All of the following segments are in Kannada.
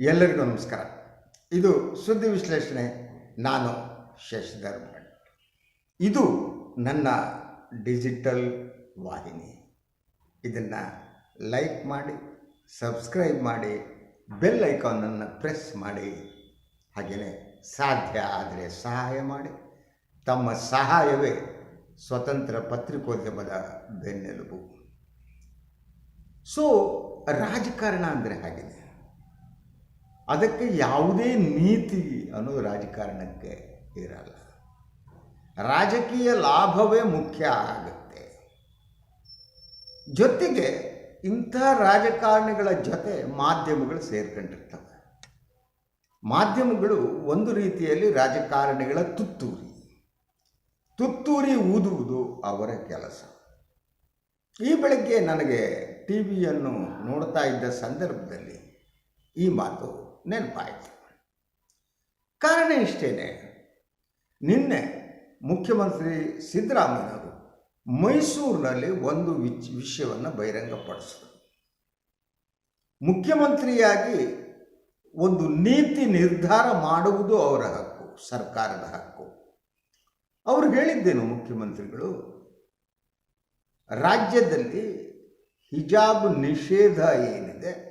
ಎಲ್ಲರಿಗೂ ನಮಸ್ಕಾರ. ಇದು ಸುದ್ದಿ ವಿಶ್ಲೇಷಣೆ. ನಾನು ಶಶಿಧರ್ ಭಟ್. ಇದು ನನ್ನ ಡಿಜಿಟಲ್ ವಾಹಿನಿ. ಇದನ್ನು ಲೈಕ್ ಮಾಡಿ, ಸಬ್ಸ್ಕ್ರೈಬ್ ಮಾಡಿ, ಬೆಲ್ ಐಕಾನನ್ನು ಪ್ರೆಸ್ ಮಾಡಿ. ಹಾಗೆಯೇ ಸಾಧ್ಯ ಆದರೆ ಸಹಾಯ ಮಾಡಿ. ತಮ್ಮ ಸಹಾಯವೇ ಸ್ವತಂತ್ರ ಪತ್ರಿಕೋದ್ಯಮದ ಬೆನ್ನೆಲುಬು. ಸೊ ರಾಜಕಾರಣ ಅಂದರೆ ಹಾಗಿದೆ ಅದಕ್ಕೆ ಯಾವುದೇ ನೀತಿ ಅನ್ನೋದು ರಾಜಕಾರಣಕ್ಕೆ ಇರಲ್ಲ. ರಾಜಕೀಯ ಲಾಭವೇ ಮುಖ್ಯ ಆಗುತ್ತೆ. ಜೊತೆಗೆ ಇಂಥ ರಾಜಕಾರಣಿಗಳ ಜೊತೆ ಮಾಧ್ಯಮಗಳು ಸೇರ್ಕೊಂಡಿರ್ತವೆ. ಮಾಧ್ಯಮಗಳು ಒಂದು ರೀತಿಯಲ್ಲಿ ರಾಜಕಾರಣಿಗಳ ತುತ್ತೂರಿ. ತುತ್ತೂರಿ ಊದುವುದು ಅವರ ಕೆಲಸ. ಈ ಬೆಳಗ್ಗೆ ನನಗೆ ಟಿ ವಿಯನ್ನು ನೋಡ್ತಾ ಇದ್ದ ಸಂದರ್ಭದಲ್ಲಿ ಈ ಮಾತು ನೆನಪಾಯಿತು. ಕಾರಣ ಇಷ್ಟೇನೆ. ನಿನ್ನೆ ಮುಖ್ಯಮಂತ್ರಿ ಸಿದ್ದರಾಮಯ್ಯವರು ಮೈಸೂರಿನಲ್ಲಿ ಒಂದು ವಿಚ್, ವಿಷಯವನ್ನು ಬಹಿರಂಗಪಡಿಸಿದರು. ಮುಖ್ಯಮಂತ್ರಿಯಾಗಿ ಒಂದು ನೀತಿ ನಿರ್ಧಾರ ಮಾಡುವುದು ಅವರ ಹಕ್ಕು, ಸರ್ಕಾರದ ಹಕ್ಕು. ಅವರು ಹೇಳಿದ್ದೇನು ಮುಖ್ಯಮಂತ್ರಿಗಳು? ರಾಜ್ಯದಲ್ಲಿ ಹಿಜಾಬ್ ನಿಷೇಧ ಏನಿದೆ?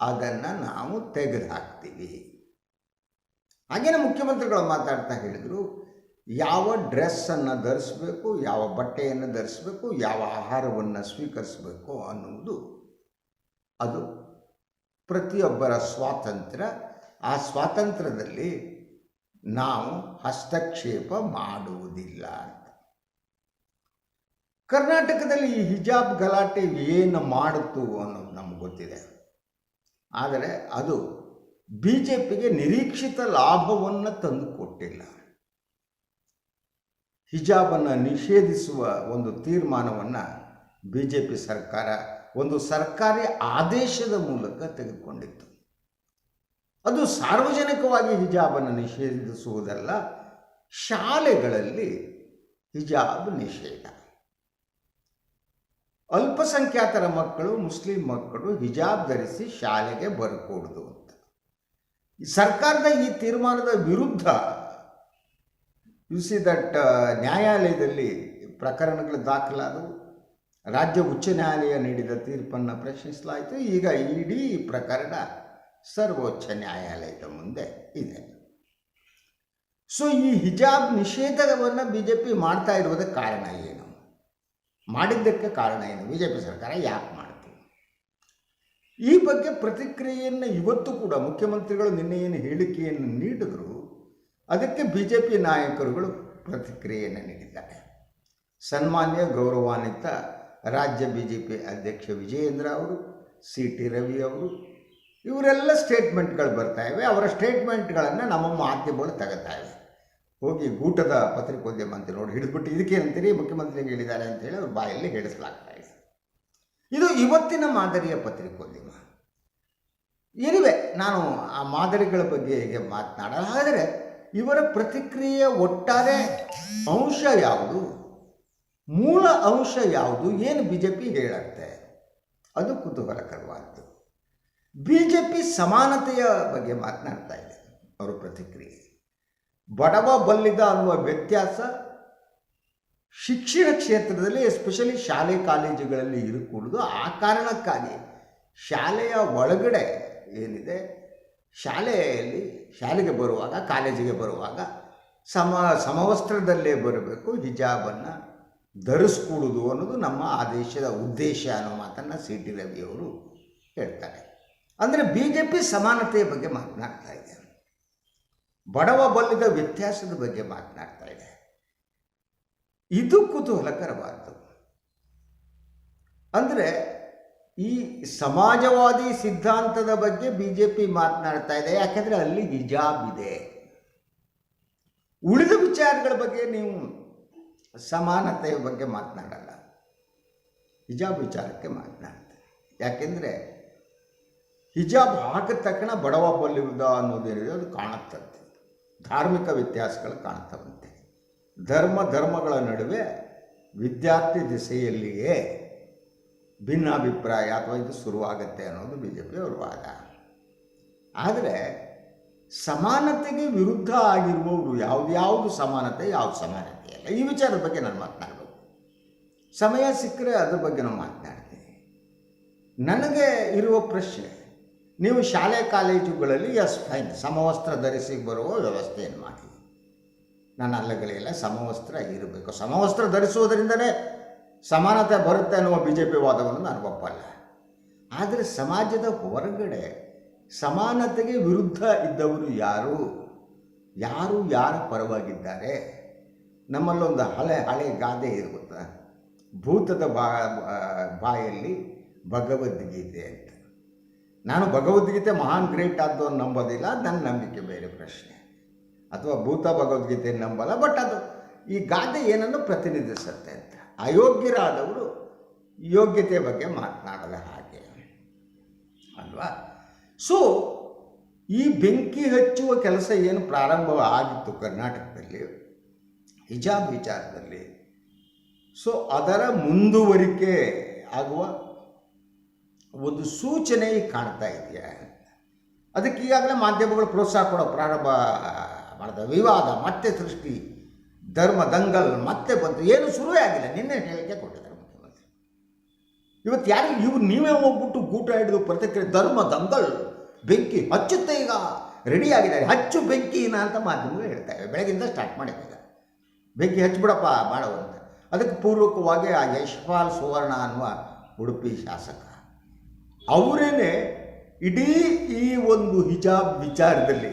ಅದನ್ನು ನಾವು ತೆಗೆದುಹಾಕ್ತೀವಿ. ಹಾಗೇನೆ ಮುಖ್ಯಮಂತ್ರಿಗಳು ಮಾತಾಡ್ತಾ ಹೇಳಿದರು, ಯಾವ ಡ್ರೆಸ್ಸನ್ನು ಧರಿಸಬೇಕು, ಯಾವ ಬಟ್ಟೆಯನ್ನು ಧರಿಸಬೇಕು, ಯಾವ ಆಹಾರವನ್ನು ಸ್ವೀಕರಿಸಬೇಕು ಅನ್ನುವುದು ಅದು ಪ್ರತಿಯೊಬ್ಬರ ಸ್ವಾತಂತ್ರ್ಯ. ಆ ಸ್ವಾತಂತ್ರ್ಯದಲ್ಲಿ ನಾವು ಹಸ್ತಕ್ಷೇಪ ಮಾಡುವುದಿಲ್ಲ ಅಂತ. ಕರ್ನಾಟಕದಲ್ಲಿ ಈ ಹಿಜಾಬ್ ಗಲಾಟೆ ಏನು ಮಾಡುತ್ತು ಅನ್ನೋದು ನಮ್ಗೆ ಗೊತ್ತಿದೆ. ಆದರೆ ಅದು ಬಿ ಜೆ ಪಿಗೆ ನಿರೀಕ್ಷಿತ ಲಾಭವನ್ನು ತಂದುಕೊಟ್ಟಿಲ್ಲ ಹಿಜಾಬನ್ನು ನಿಷೇಧಿಸುವ ಒಂದು ತೀರ್ಮಾನವನ್ನು ಬಿ ಜೆ ಪಿ ಸರ್ಕಾರ ಒಂದು ಸರ್ಕಾರಿ ಆದೇಶದ ಮೂಲಕ ತೆಗೆದುಕೊಂಡಿತ್ತು. ಅದು ಸಾರ್ವಜನಿಕವಾಗಿ ಹಿಜಾಬನ್ನು ನಿಷೇಧಿಸುವುದಲ್ಲ, ಶಾಲೆಗಳಲ್ಲಿ ಹಿಜಾಬ್ ನಿಷೇಧ. ಅಲ್ಪಸಂಖ್ಯಾತರ ಮಕ್ಕಳು, ಮುಸ್ಲಿಂ ಮಕ್ಕಳು ಹಿಜಾಬ್ ಧರಿಸಿ ಶಾಲೆಗೆ ಬರಕೂಡದು ಅಂತ. ಸರ್ಕಾರದ ಈ ತೀರ್ಮಾನದ ವಿರುದ್ಧ ಯು ಸಿ ದಟ್ ನ್ಯಾಯಾಲಯದಲ್ಲಿ ಪ್ರಕರಣಗಳು ದಾಖಲಾದವು. ರಾಜ್ಯ ಉಚ್ಚ ನ್ಯಾಯಾಲಯ ನೀಡಿದ ತೀರ್ಪನ್ನು ಪ್ರಶ್ನಿಸಲಾಯಿತು. ಈಗ ಇಡೀ ಪ್ರಕರಣ ಸರ್ವೋಚ್ಚ ನ್ಯಾಯಾಲಯದ ಮುಂದೆ ಇದೆ. ಸೊ ಈ ಹಿಜಾಬ್ ನಿಷೇಧವನ್ನು ಬಿ ಜೆ ಪಿ ಮಾಡ್ತಾ ಇರುವುದಕ್ಕೆ ಕಾರಣ ಏನು? ಮಾಡಿದ್ದಕ್ಕೆ ಕಾರಣ ಏನು? ಬಿ ಜೆ ಪಿ ಸರ್ಕಾರ ಯಾಕೆ ಮಾಡುತ್ತೆ ಈ ಬಗ್ಗೆ ಪ್ರತಿಕ್ರಿಯೆಯನ್ನು ಇವತ್ತು ಕೂಡ ಮುಖ್ಯಮಂತ್ರಿಗಳು ನಿನ್ನೆ ಏನು ಹೇಳಿಕೆಯನ್ನು ನೀಡಿದ್ರು, ಅದಕ್ಕೆ ಬಿ ಜೆ ಪಿ ನಾಯಕರುಗಳು ಪ್ರತಿಕ್ರಿಯೆಯನ್ನು ನೀಡಿದ್ದಾರೆ. ಸನ್ಮಾನ್ಯ, ಗೌರವಾನ್ವಿತ ರಾಜ್ಯ ಬಿ ಜೆ ಪಿ ಅಧ್ಯಕ್ಷ ವಿಜಯೇಂದ್ರ ಅವರು ಸಿ ಟಿ ರವಿ ಅವರು, ಇವರೆಲ್ಲ ಸ್ಟೇಟ್ಮೆಂಟ್ಗಳು ಬರ್ತಾ ಇವೆ. ಅವರ ಸ್ಟೇಟ್ಮೆಂಟ್ಗಳನ್ನು ನಮ್ಮ ಮಾಧ್ಯಮಗಳು ತಗೋತಾ ಹೋಗಿ ಗೂಟದ ಪತ್ರಿಕೋದ್ಯಮ ಅಂತ ನೋಡಿ ಹಿಡಿದ್ಬಿಟ್ಟು ಇದಕ್ಕೆ ಅಂತೀರಿ ಮುಖ್ಯಮಂತ್ರಿಗೆ ಹೇಳಿದ್ದಾರೆ ಅಂತೇಳಿ ಅವ್ರ ಬಾಯಲ್ಲಿ ಹೇಳಿಸಲಾಗ್ತಾ ಇದೆ. ಇದು ಇವತ್ತಿನ ಮಾದರಿಯ ಪತ್ರಿಕೋದ್ಯಮ. ಇರುವೆ, ನಾನು ಆ ಮಾದರಿಗಳ ಬಗ್ಗೆ ಹೇಗೆ ಮಾತನಾಡಲ್ಲ ಆದರೆ ಇವರ ಪ್ರತಿಕ್ರಿಯೆಯ ಒಟ್ಟಾರೆ ಅಂಶ ಯಾವುದು? ಮೂಲ ಅಂಶ ಯಾವುದು? ಏನು ಬಿ ಜೆ ಪಿ ಹೇಳುತ್ತೆ? ಅದು ಕುತೂಹಲಕರವಾದ್ದು ಬಿ ಜೆ ಪಿ ಸಮಾನತೆಯ ಬಗ್ಗೆ ಮಾತನಾಡ್ತಾ ಇದೆ. ಅವರ ಪ್ರತಿಕ್ರಿಯೆ. ಬಡವ ಬಲ್ಲಿದ ಅನ್ನುವ ವ್ಯತ್ಯಾಸ ಶಿಕ್ಷಣ ಕ್ಷೇತ್ರದಲ್ಲಿ ಎಸ್ಪೆಷಲಿ ಶಾಲೆ, ಕಾಲೇಜುಗಳಲ್ಲಿ ಇರಕೂಡುದು ಆ ಕಾರಣಕ್ಕಾಗಿ. ಶಾಲೆಯ ಒಳಗಡೆ ಏನಿದೆ? ಶಾಲೆಯಲ್ಲಿ ಶಾಲೆಗೆ ಬರುವಾಗ, ಕಾಲೇಜಿಗೆ ಬರುವಾಗ ಸಮ, ಸಮವಸ್ತ್ರದಲ್ಲೇ ಬರಬೇಕು, ಹಿಜಾಬನ್ನು ಧರಿಸ್ಕೂಡುದು ಅನ್ನೋದು ನಮ್ಮ ಆದೇಶದ ಉದ್ದೇಶ ಅನ್ನೋ ಮಾತನ್ನು ಸಿ ಟಿ ರವಿಯವರು ಹೇಳ್ತಾರೆ. ಅಂದರೆ ಬಿ ಜೆ ಪಿ ಸಮಾನತೆಯ ಬಗ್ಗೆ ಮಾತನಾಡ್ತಾ ಬಡವ ಬಲ್ಲಿದ ವ್ಯತ್ಯಾಸದ ಬಗ್ಗೆ ಮಾತನಾಡ್ತಾ ಇದೆ. ಇದು ಕುತೂಹಲಕರವಾದ್ದು. ಅಂದರೆ ಈ ಸಮಾಜವಾದಿ ಸಿದ್ಧಾಂತದ ಬಗ್ಗೆ ಬಿ ಜೆ ಪಿ ಮಾತನಾಡ್ತಾ ಇದೆ. ಯಾಕೆಂದರೆ ಅಲ್ಲಿ ಹಿಜಾಬ್ ಇದೆ. ಉಳಿದ ವಿಚಾರಗಳ ಬಗ್ಗೆ ನೀವು ಸಮಾನತೆಯ ಬಗ್ಗೆ ಮಾತನಾಡಲ್ಲ. ಹಿಜಾಬ್ ವಿಚಾರಕ್ಕೆ ಮಾತನಾಡ್ತಾರೆ. ಯಾಕೆಂದರೆ ಹಿಜಾಬ್ ಹಾಕಿದ ತಕ್ಷಣ ಬಡವ ಬಲ್ಲಿದ ಅನ್ನೋದೇನಿದೆ ಅದು ಕಾಣುತ್ತಂತೆ ಧಾರ್ಮಿಕ ವ್ಯತ್ಯಾಸಗಳು ಕಾಣ್ತವಂತೆ ಧರ್ಮ ಧರ್ಮಗಳ ನಡುವೆ ವಿದ್ಯಾರ್ಥಿ ದಿಸೆಯಲ್ಲಿಯೇ ಭಿನ್ನಾಭಿಪ್ರಾಯ ಅಥವಾ ಇದು ಶುರುವಾಗತ್ತೆ ಅನ್ನೋದು ಬಿ ಜೆ ಪಿಯವ್ರ ವಾದ. ಆದರೆ ಸಮಾನತೆಗೆ ವಿರುದ್ಧ ಆಗಿರುವವರು ಯಾವುದ್ಯಾವುದು ಯಾವುದು ಸಮಾನತೆ ಯಾವುದು ಸಮಾನತೆ ಅಲ್ಲ. ಈ ವಿಚಾರದ ಬಗ್ಗೆ ನಾನು ಮಾತನಾಡಬೇಕು. ಸಮಯ ಸಿಕ್ಕರೆ ಅದ್ರ ಬಗ್ಗೆ ನಾನು ಮಾತನಾಡ್ತೀನಿ ನನಗೆ ಇರುವ ಪ್ರಶ್ನೆ ನೀವು ಶಾಲೆ ಕಾಲೇಜುಗಳಲ್ಲಿ ಎಸ್ ಫೈನ್, ಸಮವಸ್ತ್ರ ಧರಿಸಿ ಬರುವ ವ್ಯವಸ್ಥೆಯನ್ನು ಮಾಡಿ. ನಾನು ಅಲ್ಲಗಳಿಲ್ಲ ಸಮವಸ್ತ್ರ ಇರಬೇಕು. ಸಮವಸ್ತ್ರ ಧರಿಸುವುದರಿಂದಲೇ ಸಮಾನತೆ ಬರುತ್ತೆ ಅನ್ನುವ ಬಿ ಜೆ ವಾದವನ್ನು ನಾನು ಒಪ್ಪಲ್ಲ. ಆದರೆ ಸಮಾಜದ ಹೊರಗಡೆ ಸಮಾನತೆಗೆ ವಿರುದ್ಧ ಇದ್ದವರು ಯಾರು? ಯಾರು ಯಾರ ಪರವಾಗಿದ್ದಾರೆ? ನಮ್ಮಲ್ಲೊಂದು ಹಳೆ ಹಳೆ ಗಾದೆ ಇರುತ್ತೆ ಭೂತದ ಬಾ, ಬಾಯಲ್ಲಿ ಭಗವದ್ಗೀತೆ ಅಂತ. ನಾನು ಭಗವದ್ಗೀತೆ ಮಹಾನ್ ಗ್ರೇಟ್ ಆದ್ದು ನಂಬೋದಿಲ್ಲ ನನ್ನ ನಂಬಿಕೆ ಬೇರೆ ಪ್ರಶ್ನೆ. ಅಥವಾ ಭೂತ ಭಗವದ್ಗೀತೆ ನಂಬಲ್ಲ ಬಟ್ ಅದು ಈ ಗಾದೆ ಏನನ್ನು ಪ್ರತಿನಿಧಿಸುತ್ತೆ ಅಂತ. ಅಯೋಗ್ಯರಾದವರು ಯೋಗ್ಯತೆ ಬಗ್ಗೆ ಮಾತನಾಡದ ಹಾಗೆ. ಅಲ್ವಾ? ಸೊ ಈ ಬೆಂಕಿ ಹಚ್ಚುವ ಕೆಲಸ ಏನು ಪ್ರಾರಂಭ ಆಗಿತ್ತು ಕರ್ನಾಟಕದಲ್ಲಿ? ಹಿಜಾಬ್ ವಿಚಾರದಲ್ಲಿ. ಸೊ ಅದರ ಮುಂದುವರಿಕೆ ಆಗುವ ಒಂದು ಸೂಚನೆ ಕಾಣ್ತಾ ಇದೆಯಾ? ಅದಕ್ಕೆ ಈಗಾಗಲೇ ಮಾಧ್ಯಮಗಳು ಪ್ರೋತ್ಸಾಹ ಕೊಡೋ ಪ್ರಾರಂಭ ಮಾಡಿದ, ವಿವಾದ, ಮತ್ತೆ ಸೃಷ್ಟಿ, ಧರ್ಮ, ದಂಗಲ್, ಮತ್ತೆ ಬಂತು, ಏನು ಶುರುವೇ ಆಗಿಲ್ಲ. ನಿನ್ನೆ ಹೇಳಿಕೆ ಕೊಟ್ಟಿದ್ದಾರೆ ಮುಖ್ಯಮಂತ್ರಿ. ಇವತ್ತು ಯಾರಿಗೆ, ಇವ್ರು ನೀವೇ ಹೋಗ್ಬಿಟ್ಟು ಗೂಟ ಹಿಡಿದು ಪ್ರತಿಕ್ರಿಯೆ, ಧರ್ಮ, ದಂಗಲ್, ಬೆಂಕಿ, ಹಚ್ಚುತ್ತೆ ಈಗ ರೆಡಿ ಆಗಿದ್ದಾರೆ ಹಚ್ಚು ಬೆಂಕಿನ ಅಂತ ಮಾಧ್ಯಮಗಳು ಹೇಳ್ತಾರೆ ಬೆಳಗಿಂದ ಸ್ಟಾರ್ಟ್ ಮಾಡಿದ್ದಾರೆ ಬೆಂಕಿ ಹಚ್ಚಿಬಿಡಪ್ಪ ಅಂತ. ಅದಕ್ಕೆ ಪೂರ್ವಕವಾಗಿ ಆ ಯಶ್ಪಾಲ್ ಸುವರ್ಣ ಅನ್ನುವ ಉಡುಪಿ ಶಾಸಕ ಅವರೇನೆ ಇಡೀ ಈ ಒಂದು ಹಿಜಾಬ್ ವಿಚಾರದಲ್ಲಿ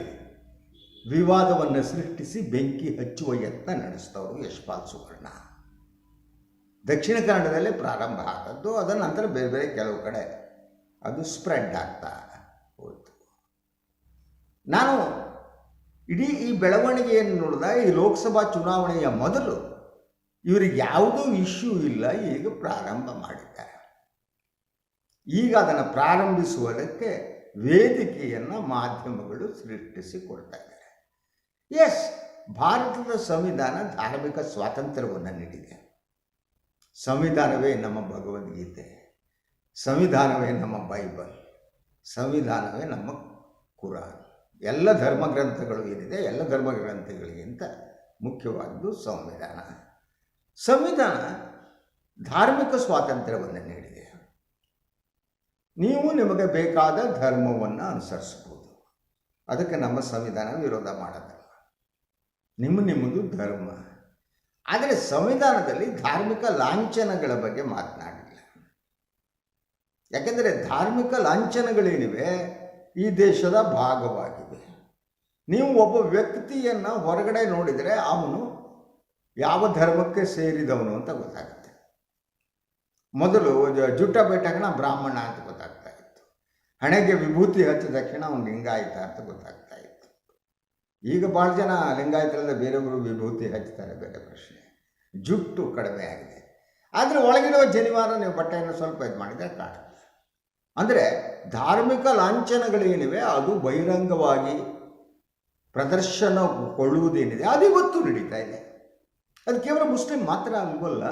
ವಿವಾದವನ್ನು ಸೃಷ್ಟಿಸಿ ಬೆಂಕಿ ಹಚ್ಚುವ ಯತ್ನ ನಡೆಸಿದವರು ಯಶ್ಪಾಲ್ ಸುವರ್ಣ. ದಕ್ಷಿಣ ಕನ್ನಡದಲ್ಲಿ ಪ್ರಾರಂಭ ಆದದ್ದು ಅದರ ನಂತರ ಬೇರೆ ಬೇರೆ ಕೆಲವು ಕಡೆ ಅದು ಸ್ಪ್ರೆಡ್ ಆಗ್ತಾ ಹೋಯಿತು. ನಾನು ಇಡೀ ಈ ಬೆಳವಣಿಗೆಯನ್ನು ನೋಡಿದ ಈ ಲೋಕಸಭಾ ಚುನಾವಣೆಯ ಮೊದಲು ಇವರಿಗೆ ಯಾವುದೂ ಇಶ್ಯೂ ಇಲ್ಲ, ಈಗ ಪ್ರಾರಂಭ ಮಾಡಿದ್ದಾರೆ. ಈಗ ಅದನ್ನು ಪ್ರಾರಂಭಿಸುವುದಕ್ಕೆ ವೇದಿಕೆಯನ್ನು ಮಾಧ್ಯಮಗಳು ಸೃಷ್ಟಿಸಿಕೊಡ್ತಾ ಇದ್ದಾರೆ ಎಸ್ ಭಾರತದ ಸಂವಿಧಾನ ಧಾರ್ಮಿಕ ಸ್ವಾತಂತ್ರ್ಯವನ್ನು ನೀಡಿದೆ. ಸಂವಿಧಾನವೇ ನಮ್ಮ ಭಗವದ್ಗೀತೆ. ಸಂವಿಧಾನವೇ ನಮ್ಮ ಬೈಬಲ್. ಸಂವಿಧಾನವೇ ನಮ್ಮ ಕುರಾನ್. ಎಲ್ಲ ಧರ್ಮ ಗ್ರಂಥಗಳು ಏನಿದೆ, ಎಲ್ಲ ಧರ್ಮ ಗ್ರಂಥಗಳಿಗಿಂತ ಮುಖ್ಯವಾದ್ದು ಸಂವಿಧಾನ. ಸಂವಿಧಾನ ಧಾರ್ಮಿಕ ಸ್ವಾತಂತ್ರ್ಯವನ್ನು ನೀಡಿದೆ. ನೀವು ನಿಮಗೆ ಬೇಕಾದ ಧರ್ಮವನ್ನು ಅನುಸರಿಸ್ಬೋದು ಅದಕ್ಕೆ ನಮ್ಮ ಸಂವಿಧಾನ ವಿರೋಧ ಮಾಡೋದಲ್ಲ ನಿಮ್ಮ ನಿಮ್ಮದು ಧರ್ಮ. ಆದರೆ ಸಂವಿಧಾನದಲ್ಲಿ ಧಾರ್ಮಿಕ ಲಾಂಛನಗಳ ಬಗ್ಗೆ ಮಾತನಾಡಿಲ್ಲ. ಯಾಕೆಂದರೆ ಧಾರ್ಮಿಕ ಲಾಂಛನಗಳೇನಿವೆ, ಈ ದೇಶದ ಭಾಗವಾಗಿವೆ. ನೀವು ಒಬ್ಬ ವ್ಯಕ್ತಿಯನ್ನು ಹೊರಗಡೆ ನೋಡಿದರೆ ಅವನು ಯಾವ ಧರ್ಮಕ್ಕೆ ಸೇರಿದವನು ಅಂತ ಗೊತ್ತಾಗುತ್ತೆ. ಮೊದಲು ಜುಟ್ಟ ಬೆಟ್ಟಕನ ಬ್ರಾಹ್ಮಣ ಅಂತ ಹಣೆಗೆ ವಿಭೂತಿ ಹಚ್ಚಿದ ತಕ್ಷಣ ಅವನು ಲಿಂಗಾಯಿತ ಅಂತ ಗೊತ್ತಾಗ್ತಾ ಇತ್ತು. ಈಗ ಭಾಳ ಜನ ಲಿಂಗಾಯತರಲ್ಲ ಬೇರೆಯವರು ವಿಭೂತಿ ಹಚ್ತಾರೆ ಬೇರೆ ಪ್ರಶ್ನೆ. ಜುಟ್ಟು ಕಡಿಮೆ ಆಗಿದೆ. ಆದರೆ ಒಳಗಿರುವ ಜನಿವಾರ ನೀವು ಬಟ್ಟೆಯನ್ನು ಸ್ವಲ್ಪ ಇದು ಮಾಡಿದರೆ ಕಾಣುತ್ತೆ. ಅಂದರೆ ಧಾರ್ಮಿಕ ಲಾಂಛನಗಳೇನಿವೆ ಅದು ಬಹಿರಂಗವಾಗಿ ಪ್ರದರ್ಶನಗೊಳ್ಳುವುದೇನಿದೆ, ಅದು ಇವತ್ತು ನಡೀತಾ ಇದೆ. ಅದು ಕೇವಲ ಮುಸ್ಲಿಂ ಮಾತ್ರ ಅಲ್ವಲ್ಲ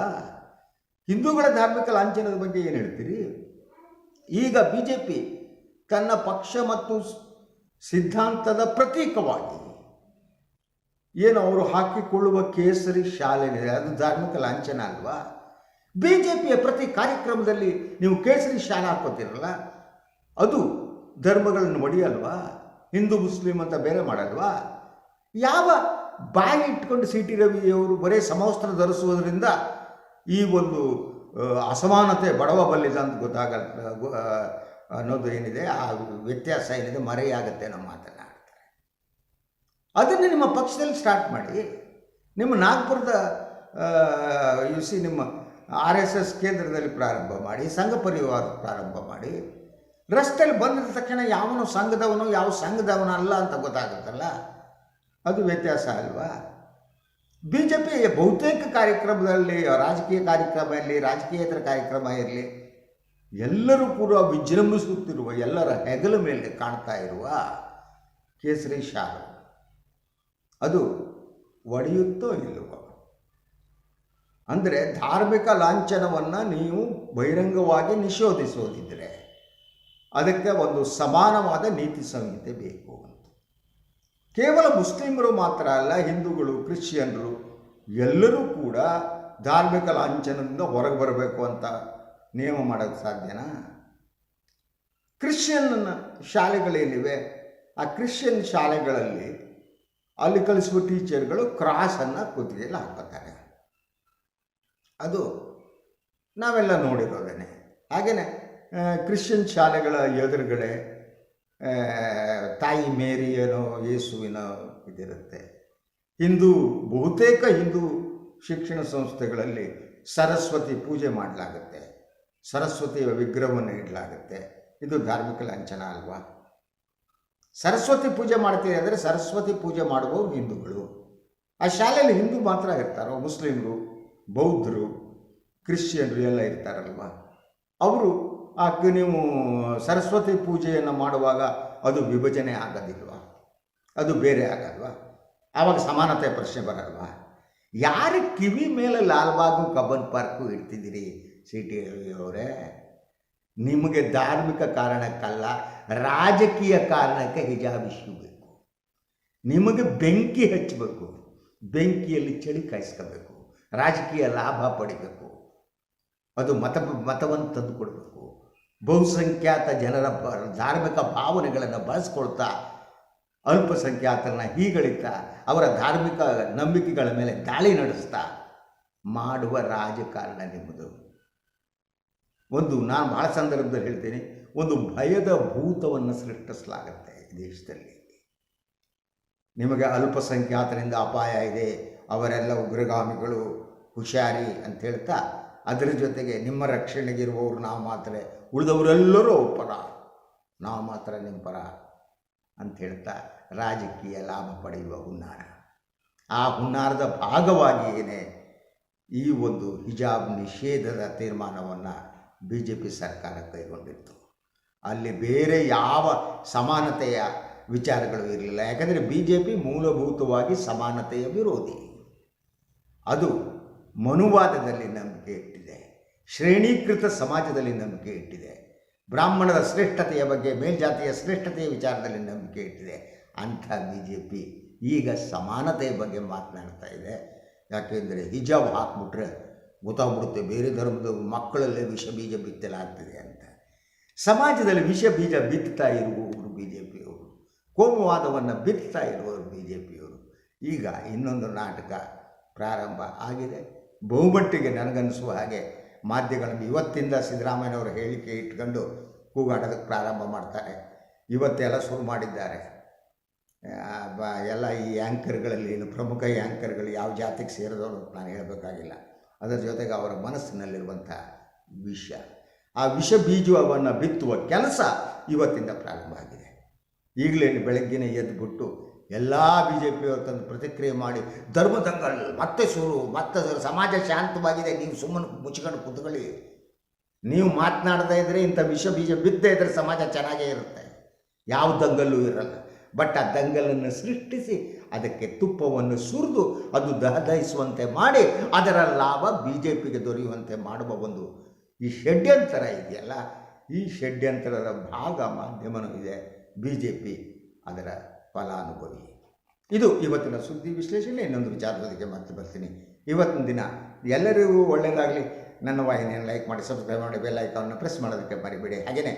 ಹಿಂದೂಗಳ ಧಾರ್ಮಿಕ ಲಾಂಛನದ ಬಗ್ಗೆ ಏನು ಹೇಳ್ತೀರಿ? ಈಗ ಬಿ ಜೆ ಪಿ ತನ್ನ ಪಕ್ಷ ಮತ್ತು ಸಿದ್ಧಾಂತದ ಪ್ರತೀಕವಾಗಿ. ಏನು ಅವರು ಹಾಕಿಕೊಳ್ಳುವ ಕೇಸರಿ ಶಾಲೆನಿದೆ ಅದು ಧಾರ್ಮಿಕ ಲಾಂಛನ ಅಲ್ವಾ? ಬಿ ಜೆ ಪಿಯ ಪ್ರತಿ ಕಾರ್ಯಕ್ರಮದಲ್ಲಿ ನೀವು ಕೇಸರಿ ಶಾಲೆ ಹಾಕೋತಿರಲ್ಲ, ಅದು ಧರ್ಮಗಳನ್ನು ಒಡೆಯಲ್ವಾ? ಹಿಂದೂ, ಮುಸ್ಲಿಂ ಅಂತ ಬೇರೆ ಮಾಡಲ್ವಾ? ಯಾವ ಬಾಯಿ ಇಟ್ಕೊಂಡು ಸಿ ಟಿ ರವಿಯವರು ಬರೇ ಸಮವಸ್ತ್ರ ಧರಿಸುವುದರಿಂದ ಈ ಒಂದು ಅಸಮಾನತೆ, ಬಡವ ಬಲ್ಲಿದ ಅಂತ ಗೊತ್ತಾಗಲ್ಲ ಅನ್ನೋದು ಏನಿದೆ, ಆ ವ್ಯತ್ಯಾಸ ಏನಿದೆ, ಮರೆಯಾಗತ್ತೆ ನಮ್ಮ ಮಾತನಾಡ್ತಾರೆ ಅದನ್ನು ನಿಮ್ಮ ಪಕ್ಷದಲ್ಲಿ ಸ್ಟಾರ್ಟ್ ಮಾಡಿ. ನಿಮ್ಮ ನಾಗ್ಪುರದ ಯು ಸಿ ನಿಮ್ಮ ಆರ್ ಎಸ್ ಎಸ್ ಕೇಂದ್ರದಲ್ಲಿ ಪ್ರಾರಂಭ ಮಾಡಿ, ಸಂಘ ಪರಿವಾರ ಪ್ರಾರಂಭ ಮಾಡಿ. ರಸ್ತೆಯಲ್ಲಿ ಬಂದ ತಕ್ಷಣ ಯಾವನು ಸಂಘದವನು, ಯಾವ ಸಂಘದವನು ಅಲ್ಲ ಅಂತ ಗೊತ್ತಾಗುತ್ತಲ್ಲ? ಅದು ವ್ಯತ್ಯಾಸ ಅಲ್ವಾ? ಬಿ ಜೆ ಪಿ ಬಹುತೇಕ ಕಾರ್ಯಕ್ರಮದಲ್ಲಿ, ರಾಜಕೀಯ ಕಾರ್ಯಕ್ರಮ ಇರಲಿ, ರಾಜಕೀಯೇತರ ಕಾರ್ಯಕ್ರಮ ಇರಲಿ ಎಲ್ಲರೂ ಕೂಡ ವಿಜೃಂಭಿಸುತ್ತಿರುವ, ಎಲ್ಲರ ಹೆಗಲ ಮೇಲೆ ಕಾಣ್ತಾ ಇರುವ ಕೇಸರಿ ಶಾಲು. ಅದು ಒಡೆಯುತ್ತೋ ಇಲ್ಲವೋ? ಅಂದರೆ ಧಾರ್ಮಿಕ ಲಾಂಛನವನ್ನು ನೀವು ಬಹಿರಂಗವಾಗಿ ನಿಷೇಧಿಸೋದಿದ್ದರೆ ಅದಕ್ಕೆ ಒಂದು ಸಮಾನವಾದ ನೀತಿ ಸಂಹಿತೆ ಬೇಕು ಅಂತ. ಕೇವಲ ಮುಸ್ಲಿಮರು ಮಾತ್ರ ಅಲ್ಲ, ಹಿಂದೂಗಳು, ಕ್ರಿಶ್ಚಿಯನ್ರು ಎಲ್ಲರೂ ಕೂಡ ಧಾರ್ಮಿಕ ಲಾಂಛನದಿಂದ ಹೊರಗೆ ಬರಬೇಕು ಅಂತ ನಿಯಮ ಮಾಡೋಕ್ಕೆ ಸಾಧ್ಯನಾ? ಕ್ರಿಶ್ಚಿಯನ್ ಶಾಲೆಗಳೇನಿವೆ ಆ ಕ್ರಿಶ್ಚಿಯನ್ ಶಾಲೆಗಳಲ್ಲಿ ಅಲ್ಲಿ ಕಲಿಸುವ ಟೀಚರ್ಗಳು ಕ್ರಾಸನ್ನು ಕುತ್ತಿಗೆಯಲ್ಲಿ ಹಾಕೋತಾರೆ ಅದು ನಾವೆಲ್ಲ ನೋಡಿರೋದೇನೆ. ಹಾಗೆಯೇ ಕ್ರಿಶ್ಚಿಯನ್ ಶಾಲೆಗಳ ಎದುರುಗಡೆ ತಾಯಿ ಮೇರಿಯನೋ ಯೇಸುವಿನ ಇದಿರುತ್ತೆ. ಹಿಂದೂ, ಬಹುತೇಕ ಹಿಂದೂ ಶಿಕ್ಷಣ ಸಂಸ್ಥೆಗಳಲ್ಲಿ ಸರಸ್ವತಿ ಪೂಜೆ ಮಾಡಲಾಗುತ್ತೆ. ಸರಸ್ವತಿಯ ವಿಗ್ರಹವನ್ನು ಇಡಲಾಗುತ್ತೆ ಇದು ಧಾರ್ಮಿಕ ಲಾಂಛನ ಅಲ್ವಾ? ಸರಸ್ವತಿ ಪೂಜೆ ಮಾಡ್ತೀರಿ ಅಂದರೆ ಸರಸ್ವತಿ ಪೂಜೆ ಮಾಡುವವರು ಹಿಂದೂಗಳು. ಆ ಶಾಲೆಯಲ್ಲಿ ಹಿಂದೂ ಮಾತ್ರ ಇರ್ತಾರೋ? ಮುಸ್ಲಿಮರು, ಬೌದ್ಧರು, ಕ್ರಿಶ್ಚಿಯನ್ರು ಎಲ್ಲ ಇರ್ತಾರಲ್ವ? ಅವರು ಆ ನೀವು ಸರಸ್ವತಿ ಪೂಜೆಯನ್ನು ಮಾಡುವಾಗ ಅದು ವಿಭಜನೆ ಆಗೋದಿಲ್ವಾ? ಅದು ಬೇರೆ ಆಗಲ್ವಾ? ಆವಾಗ ಸಮಾನತೆ ಪ್ರಶ್ನೆ ಬರಲ್ವಾ? ಯಾರ ಕಿವಿ ಮೇಲೆ ಲಾಲ್ಬಾಗು ಕಬ್ಬನ್ ಪಾರ್ಕು ಇಡ್ತಿದ್ದೀರಿ? ಸಿಟಿ ಅವರೇ, ನಿಮಗೆ ಧಾರ್ಮಿಕ ಕಾರಣಕ್ಕಲ್ಲ, ರಾಜಕೀಯ ಕಾರಣಕ್ಕೆ ಹಿಜಾಬ್ ಇಶ್ಯೂ ಬೇಕು. ನಿಮಗೆ ಬೆಂಕಿ ಹಚ್ಚಬೇಕು, ಬೆಂಕಿಯಲ್ಲಿ ಚಳಿ ಕಾಯಿಸ್ಕೋಬೇಕು, ರಾಜಕೀಯ ಲಾಭ ಪಡಿಬೇಕು. ಅದು ಮತ, ಮತವನ್ನು ತಂದು ಕೊಡಬೇಕು ಬಹುಸಂಖ್ಯಾತ ಜನರ ಧಾರ್ಮಿಕ ಭಾವನೆಗಳನ್ನು ಬಳಸ್ಕೊಳ್ತಾ, ಅಲ್ಪಸಂಖ್ಯಾತರನ್ನ ಹೀಗಳಿತ, ಅವರ ಧಾರ್ಮಿಕ ನಂಬಿಕೆಗಳ ಮೇಲೆ ದಾಳಿ ನಡೆಸ್ತಾ, ಮಾಡುವ ರಾಜಕಾರಣ ನಿಮ್ಮದು. ಒಂದು ನಾನು ಭಾಳ ಸಂದರ್ಭದಲ್ಲಿ ಹೇಳ್ತೇನೆ, ಒಂದು ಭಯದ ಭೂತವನ್ನು ಸೃಷ್ಟಿಸಲಾಗುತ್ತೆ ದೇಶದಲ್ಲಿ. ನಿಮಗೆ ಅಲ್ಪಸಂಖ್ಯಾತರಿಂದ ಅಪಾಯ ಇದೆ ಅವರೆಲ್ಲ ಉಗ್ರಗಾಮಿಗಳು ಹುಷಾರಿ ಅಂತ ಹೇಳ್ತಾ, ಅದರ ಜೊತೆಗೆ ನಿಮ್ಮ ರಕ್ಷಣೆಗಿರುವವರು ನಾವು ಮಾತ್ರ, ಉಳಿದವರೆಲ್ಲರೂ ಪರ, ನಾವು ಮಾತ್ರ ನಿಮ್ಮ ಪರ ಅಂತ ಹೇಳ್ತಾ ರಾಜಕೀಯ ಲಾಭ ಪಡೆಯುವ ಹುನ್ನಾರ. ಆ ಹುನ್ನಾರದ ಭಾಗವಾಗಿಯೇ ಈ ಒಂದು ಹಿಜಾಬ್ ನಿಷೇಧದ ತೀರ್ಮಾನವನ್ನು ಬಿ ಜೆ ಪಿ ಸರ್ಕಾರ ಕೈಗೊಂಡಿತ್ತು. ಅಲ್ಲಿ ಬೇರೆ ಯಾವ ಸಮಾನತೆಯ ವಿಚಾರಗಳು ಇರಲಿಲ್ಲ. ಯಾಕಂದರೆ ಬಿ ಜೆ ಪಿ ಮೂಲಭೂತವಾಗಿ ಸಮಾನತೆಯ ವಿರೋಧಿ. ಅದು ಮನುವಾದದಲ್ಲಿ ನಂಬಿಕೆ ಇಟ್ಟಿದೆ. ಶ್ರೇಣೀಕೃತ ಸಮಾಜದಲ್ಲಿ ನಂಬಿಕೆ ಇಟ್ಟಿದೆ. ಬ್ರಾಹ್ಮಣರ ಶ್ರೇಷ್ಠತೆಯ ಬಗ್ಗೆ, ಮೇಲ್ಜಾತಿಯ ಶ್ರೇಷ್ಠತೆಯ ವಿಚಾರದಲ್ಲಿ ನಂಬಿಕೆ ಇಟ್ಟಿದೆ. ಅಂಥ ಬಿ ಜೆ ಪಿ ಈಗ ಸಮಾನತೆಯ ಬಗ್ಗೆ ಮಾತನಾಡ್ತಾ ಇದೆ. ಯಾಕೆಂದರೆ ಹಿಜಾಬ್ ಹಾಕ್ಬಿಟ್ರೆ ಗೊತ್ತಾಗ್ಬಿಡುತ್ತೆ ಬೇರೆ ಧರ್ಮದ ಮಕ್ಕಳಲ್ಲೇ ವಿಷ ಬೀಜ ಬಿತ್ತಲಾಗ್ತದೆ ಅಂತ. ಸಮಾಜದಲ್ಲಿ ವಿಷ ಬೀಜ ಬಿತ್ತುತ್ತಾ ಇರುವವರು ಬಿ ಜೆ ಪಿಯವರು ಕೋಮುವಾದವನ್ನು ಬಿತ್ತುತ್ತಾ ಇರುವವರು ಬಿ ಜೆ ಪಿಯವರು ಈಗ ಇನ್ನೊಂದು ನಾಟಕ ಪ್ರಾರಂಭ ಆಗಿದೆ. ಬಹುಮಟ್ಟಿಗೆ ನನಗನ್ನಿಸುವ ಹಾಗೆ ಮಾಧ್ಯಮಗಳನ್ನು ಇವತ್ತಿಂದ ಸಿದ್ದರಾಮಯ್ಯನವರು ಹೇಳಿಕೆ ಇಟ್ಕೊಂಡು ಕೂಗಾಡೋದಕ್ಕೆ ಪ್ರಾರಂಭ ಮಾಡ್ತಾರೆ. ಇವತ್ತೆಲ್ಲ ಶುರು ಮಾಡಿದ್ದಾರೆ. ಬ- ಎಲ್ಲ ಈ ಆ್ಯಂಕರ್ಗಳಲ್ಲಿ ಏನು ಪ್ರಮುಖ ಆ್ಯಂಕರ್ಗಳು ಯಾವ ಜಾತಿಗೆ ಸೇರಿದವರು ನಾನು ಹೇಳಬೇಕಾಗಿಲ್ಲ. ಅದರ ಜೊತೆಗೆ ಅವರ ಮನಸ್ಸಿನಲ್ಲಿರುವಂಥ ವಿಷ. ಆ ವಿಷ ಬೀಜವನ್ನು ಬಿತ್ತುವ ಕೆಲಸ ಇವತ್ತಿಂದ ಪ್ರಾರಂಭ ಆಗಿದೆ. ಈಗಲೇ ಬೆಳಗ್ಗೆನೇ ಎದ್ದುಬಿಟ್ಟು ಎಲ್ಲ ಬಿ ಜೆ ಪಿಯವರು ತಂದು ಪ್ರತಿಕ್ರಿಯೆ ಮಾಡಿ, ಧರ್ಮದಂಗಲ್ ಮತ್ತೆ ಶುರು ಮತ್ತೆ. ಸಮಾಜ ಶಾಂತವಾಗಿದೆ, ನೀವು ಸುಮ್ಮನೆ ಮುಚ್ಕೊಂಡು ಕುತ್ಕೊಳ್ಳಿ. ನೀವು ಮಾತನಾಡದೇ ಇದ್ದರೆ ಇಂಥ ವಿಷ ಬೀಜ ಬಿದ್ದೇ ಇದ್ದರೆ ಸಮಾಜ ಚೆನ್ನಾಗೇ ಇರುತ್ತೆ. ಯಾವ ದಂಗಲ್ಲೂ ಇರಲ್ಲ. ಬಟ್ ಆ ದಂಗಲನ್ನು ಸೃಷ್ಟಿಸಿ ಅದಕ್ಕೆ ತುಪ್ಪವನ್ನು ಸುರಿದು ಅದು ದಹದಹಿಸುವಂತೆ ಮಾಡಿ, ಅದರ ಲಾಭ ಬಿ ಜೆ ಪಿಗೆ ದೊರೆಯುವಂತೆ ಮಾಡುವ ಒಂದು ಈ ಷಡ್ಯಂತರ ಇದೆಯಲ್ಲ? ಈ ಷಡ್ಯಂತರದ ಭಾಗ ಮಾಧ್ಯಮನೂ ಇದೆ ಬಿ ಜೆ ಪಿ ಅದರ ಫಲಾನುಭವಿ. ಇದು ಇವತ್ತಿನ ಸುದ್ದಿ ವಿಶ್ಲೇಷಣೆ. ಇನ್ನೊಂದು ವಿಚಾರದೊಂದಿಗೆ ಮತ್ತೆ ಬರ್ತೀನಿ. ಇವತ್ತಿನ ದಿನ ಎಲ್ಲರಿಗೂ ಒಳ್ಳೆಯದಾಗಲಿ. ನನ್ನ ವಾಹಿನಿಯನ್ನು ಲೈಕ್ ಮಾಡಿ, ಸಬ್ಸ್ಕ್ರೈಬ್ ಮಾಡಿ, ಬೆಲ್ ಐಕಾನನ್ನು ಪ್ರೆಸ್ ಮಾಡೋದಕ್ಕೆ ಮರಿಬೇಡಿ. ಹಾಗೆಯೇ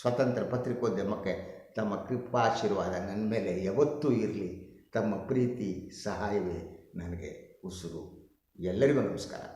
ಸ್ವತಂತ್ರ ಪತ್ರಿಕೋದ್ಯಮಕ್ಕೆ ತಮ್ಮ ಕೃಪಾಶೀರ್ವಾದ ನನ್ನ ಮೇಲೆ ಯಾವತ್ತೂ ಇರಲಿ. ತಮ್ಮ ಪ್ರೀತಿ ಸಹಾಯವೇ ನನಗೆ ಉಸಿರು. ಎಲ್ಲರಿಗೂ ನಮಸ್ಕಾರ.